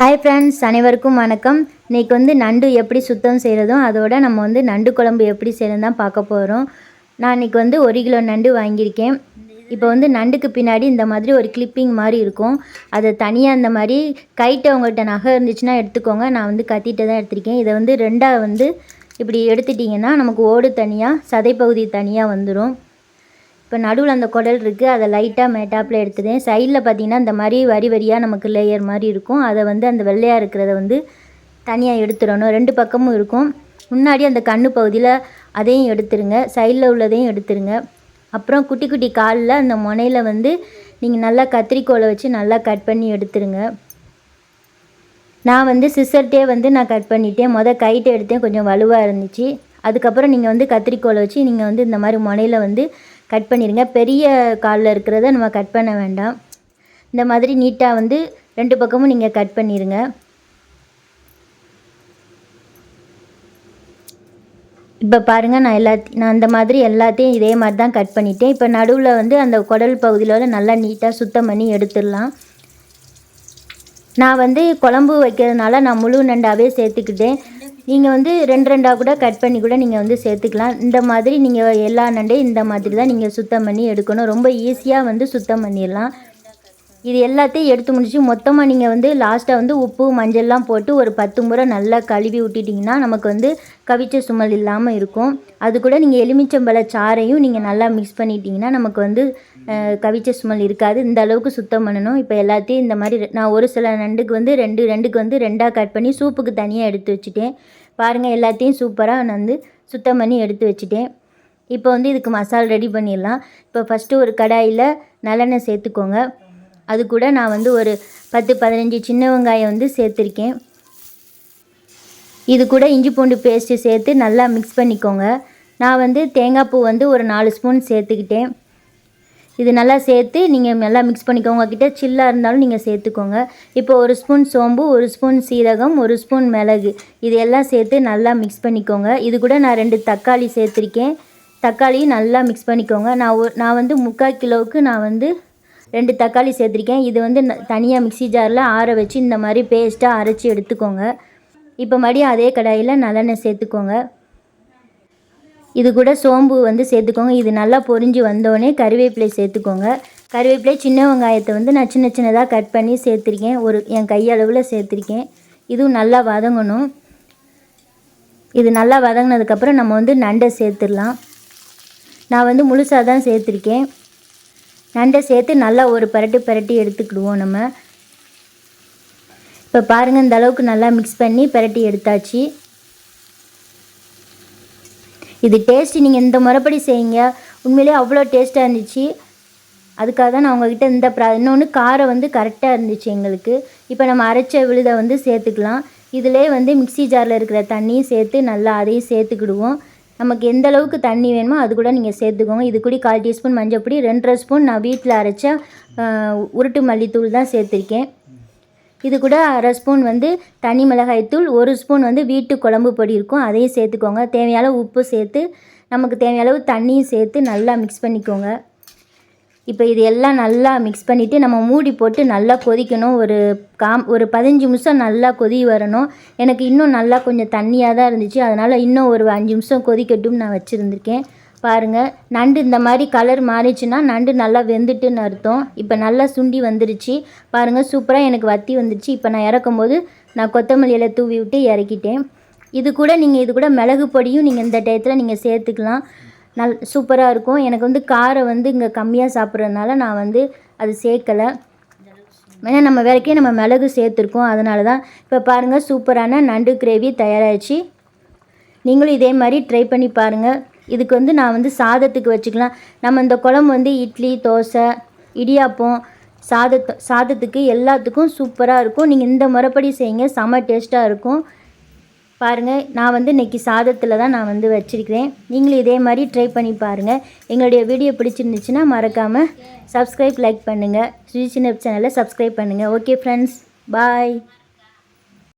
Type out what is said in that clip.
Hi friends அனைவருக்கும் வணக்கம். இன்றைக்கி வந்து நண்டு எப்படி சுத்தம் செய்கிறதும் அதோட நம்ம வந்து நண்டு குழம்பு எப்படி செய்கிறதும் தான் பார்க்க போகிறோம் நான் இன்றைக்கி வந்து ஒரு கிலோ நண்டு வாங்கியிருக்கேன். இப்போ வந்து நண்டுக்கு பின்னாடி இந்த மாதிரி ஒரு கிளிப்பிங் மாதிரி இருக்கும். அதை தனியாக இந்த மாதிரி கைட்டு உங்கள்கிட்ட நகை இருந்துச்சுன்னா எடுத்துக்கோங்க. நான் வந்து கத்திட்டு தான் எடுத்திருக்கேன். இதை வந்து ரெண்டாக வந்து இப்படி எடுத்துட்டிங்கன்னா நமக்கு ஓடு தனியாக சதைப்பகுதி தனியாக வந்துடும் இப்போ நடுவில் அந்த குடல் இருக்குது அதை லைட்டாக மேட்டாப்பில் எடுத்துட்டேன் சைடில் பார்த்தீங்கன்னா இந்த மாதிரி வரி வரியாக நமக்கு லேயர் மாதிரி இருக்கும். அதை வந்து அந்த வெள்ளையாக இருக்கிறத வந்து தனியாக எடுத்துடணும். ரெண்டு பக்கமும் இருக்கும். முன்னாடி அந்த கண்ணு பகுதியில் அதையும் எடுத்துருங்க சைடில் உள்ளதையும் எடுத்துருங்க அப்புறம் குட்டி குட்டி காலில் அந்த முனையில் வந்து நீங்கள் நல்லா கத்திரிக்கோலை வச்சு நல்லா கட் பண்ணி எடுத்துருங்க நான் வந்து சிசர்ட்டே வந்து நான் கட் பண்ணிட்டேன். மொதல் கைட்டை எடுத்தேன். கொஞ்சம் வலுவாக இருந்துச்சு. அதுக்கப்புறம் நீங்கள் வந்து கத்திரிக்கோலை வச்சு நீங்கள் வந்து இந்த மாதிரி முனையில் வந்து கட் பண்ணிடுங்க பெரிய காலில் இருக்கிறத நம்ம கட் பண்ண வேண்டாம். இந்த மாதிரி நீட்டாக வந்து ரெண்டு பக்கமும் நீங்கள் கட் பண்ணிடுங்க இப்போ பாருங்கள் நான் எல்லாத்தையும் நான் அந்த மாதிரி எல்லாத்தையும் இதே மாதிரி தான் கட் பண்ணிட்டேன். இப்போ நடுவில் வந்து அந்த குடல் பகுதியில் நல்லா நீட்டாக சுத்தம் பண்ணி எடுத்துடலாம். நான் வந்து குழம்பு வைக்கிறதுனால நான் முழு நண்டாவே சேர்த்துக்கிட்டேன். நீங்கள் வந்து ரெண்டு ரெண்டாக கூட கட் பண்ணி கூட நீங்கள் வந்து சேர்த்துக்கலாம். இந்த மாதிரி நீங்கள் எல்லா நண்டையும் இந்த மாதிரி தான் நீங்கள் சுத்தம் பண்ணி எடுக்கணும். ரொம்ப ஈஸியாக வந்து சுத்தம் பண்ணிடலாம். இது எல்லாத்தையும் எடுத்து முடிச்சு மொத்தமாக நீங்கள் வந்து லாஸ்ட்டாக வந்து உப்பு மஞ்சள்லாம் போட்டு ஒரு பத்து முறை நல்லா கழுவி விட்டுட்டிங்கன்னா நமக்கு வந்து கவிச்ச சுமல் இல்லாமல் இருக்கும். அது கூட நீங்கள் எலுமிச்சம்பழ சாறையும் நீங்கள் நல்லா மிக்ஸ் பண்ணிட்டீங்கன்னா நமக்கு வந்து கவிச்ச சுமல் இருக்காது. இந்த அளவுக்கு சுத்தம் பண்ணணும். இப்போ எல்லாத்தையும் இந்த மாதிரி நான் ஒரு சில நண்டுக்கு வந்து ரெண்டு ரெண்டுக்கு வந்து ரெண்டாக கட் பண்ணி சூப்புக்கு தனியாக எடுத்து வச்சுட்டேன். பாருங்கள் எல்லாத்தையும் சூப்பராக நான் வந்து சுத்தம் பண்ணி எடுத்து வச்சுட்டேன். இப்போ வந்து இதுக்கு மசால் ரெடி பண்ணிடலாம். இப்போ ஃபஸ்ட்டு ஒரு கடாயில் நல்லெண்ணெய் சேர்த்துக்கோங்க. அது கூட நான் வந்து ஒரு பத்து பதினஞ்சு சின்ன வெங்காயம் வந்து சேர்த்துருக்கேன். இது கூட இஞ்சி பூண்டு பேஸ்ட்டு சேர்த்து நல்லா மிக்ஸ் பண்ணிக்கோங்க. நான் வந்து தேங்காய் பூ வந்து ஒரு நாலு ஸ்பூன் சேர்த்துக்கிட்டேன். இது நல்லா சேர்த்து நீங்கள் நல்லா மிக்ஸ் பண்ணிக்கோங்க. கிட்ட சில்லாக இருந்தாலும் நீங்கள் சேர்த்துக்கோங்க. இப்போ ஒரு ஸ்பூன் சோம்பு ஒரு ஸ்பூன் சீரகம் ஒரு ஸ்பூன் மிளகு இது எல்லாம் சேர்த்து நல்லா மிக்ஸ் பண்ணிக்கோங்க. இது கூட நான் ரெண்டு தக்காளி சேர்த்துருக்கேன். தக்காளியும் நல்லா மிக்ஸ் பண்ணிக்கோங்க. நான் நான் வந்து முக்கால் கிலோவுக்கு நான் வந்து ரெண்டு தக்காளி சேர்த்துருக்கேன். இது வந்து தனியாக மிக்சி ஜாரில் ஆற வச்சு இந்த மாதிரி பேஸ்ட்டாக அரைச்சி எடுத்துக்கோங்க. இப்போ மறுபடியும் அதே கடாயில் நல்லெண்ணெய் சேர்த்துக்கோங்க. இது கூட சோம்பு வந்து சேர்த்துக்கோங்க. இது நல்லா பொரிஞ்சு வந்தோடனே கருவேப்பிலை சேர்த்துக்கோங்க. கருவேப்பிலை சின்ன வெங்காயத்தை வந்து நான் சின்ன சின்னதாக கட் பண்ணி சேர்த்துருக்கேன். ஒரு என் கையளவில் சேர்த்துருக்கேன். இதுவும் நல்லா வதங்கணும். இது நல்லா வதங்கினதுக்கப்புறம் நம்ம வந்து நண்டை சேர்த்துடலாம். நான் வந்து முழுசாக தான் சேர்த்துருக்கேன். நண்டை சேர்த்து நல்லா ஒரு பரட்டு பரட்டி எடுத்துக்கிடுவோம் நம்ம. இப்போ பாருங்கள் இந்த அளவுக்கு நல்லா மிக்ஸ் பண்ணி பரட்டி எடுத்தாச்சு. இது டேஸ்ட்டு நீங்கள் இந்த முறைப்படி செய்யுங்க. உண்மையிலே அவ்வளோ டேஸ்ட்டாக இருந்துச்சு. அதுக்காக தான் நான் உங்ககிட்ட இந்த ப்ரா இன்னொன்று காரம் வந்து கரெக்டாக இருந்துச்சு எங்களுக்கு. இப்போ நம்ம அரைச்ச விழுதை வந்து சேர்த்துக்கலாம். இதிலே வந்து மிக்சி ஜாரில் இருக்கிற தண்ணியும் சேர்த்து நல்லா அதையும் சேர்த்துக்கிடுவோம். நமக்கு எந்த அளவுக்கு தண்ணி வேணுமோ அது கூட நீங்கள் சேர்த்துக்கோங்க. இது கூட கால் டீஸ்பூன் மஞ்சள் பொடி ரெண்டரை ஸ்பூன் நான் வீட்டில் அரைச்ச உருட்டு மல்லித்தூள் தான் சேர்த்துருக்கேன். இது கூட அரை ஸ்பூன் வந்து தனி மிளகாய்த்தூள் ஒரு ஸ்பூன் வந்து வீட்டு குழம்பு பொடி இருக்கும் அதையும் சேர்த்துக்கோங்க. தேவையான உப்பு சேர்த்து நமக்கு தேவையான அளவு தண்ணியும் சேர்த்து நல்லா மிக்ஸ் பண்ணிக்கோங்க. இப்போ இது எல்லாம் நல்லா மிக்ஸ் பண்ணிவிட்டு நம்ம மூடி போட்டு நல்லா கொதிக்கணும். ஒரு காம் ஒரு பதினஞ்சு நிமிஷம் நல்லா கொதி வரணும். எனக்கு இன்னும் நல்லா கொஞ்சம் தண்ணியாக தான் இருந்துச்சு. அதனால் இன்னும் ஒரு அஞ்சு நிமிஷம் கொதிக்கட்டும் நான் வச்சுருந்துருக்கேன். பாருங்கள் நண்டு இந்த மாதிரி கலர் மாறிச்சுன்னா நண்டு நல்லா வெந்துட்டுன்னு அர்த்தம். இப்போ நல்லா சுண்டி வந்துருச்சு. பாருங்கள் சூப்பராக எனக்கு வத்தி வந்துருச்சு. இப்போ நான் இறக்கும் போது நான் கொத்தமல்லியில் தூவி விட்டு இறக்கிட்டேன். இது கூட நீங்கள் இது கூட மிளகு பொடியும் நீங்கள் இந்த டயத்தில் நீங்கள் சேர்த்துக்கலாம். நல் சூப்பராக இருக்கும். எனக்கு வந்து காரம் வந்து இங்கே கம்மியாக சாப்பிட்றதுனால நான் வந்து அது சேர்க்கலை. ஏன்னா நம்ம வேலைக்கே நம்ம மிளகு சேர்த்துருக்கோம். அதனால தான் இப்போ பாருங்கள் சூப்பரான நண்டு கிரேவி தயாராகிடுச்சு நீங்களும் இதே மாதிரி ட்ரை பண்ணி பாருங்கள் இதுக்கு வந்து நான் வந்து சாதத்துக்கு வச்சுக்கலாம். நம்ம இந்த குழம்பு வந்து இட்லி தோசை இடியாப்பம் சாதத்து சாதத்துக்கு எல்லாத்துக்கும் சூப்பராக இருக்கும். நீங்கள் இந்த முறைப்படி செய்யுங்க. செம்ம டேஸ்ட்டாக இருக்கும். பாருங்கள் நான் வந்து இன்றைக்கி சாதத்தில் தான் நான் வந்து வச்சுருக்கிறேன். நீங்களும் இதே மாதிரி ட்ரை பண்ணி பாருங்கள் எங்களுடைய வீடியோ பிடிச்சிருந்துச்சுன்னா மறக்காமல் சப்ஸ்கிரைப் லைக் பண்ணுங்கள் ஸ்ரீ சின்ன சேனலை சப்ஸ்கிரைப் பண்ணுங்கள் ஓகே ஃப்ரெண்ட்ஸ் பாய்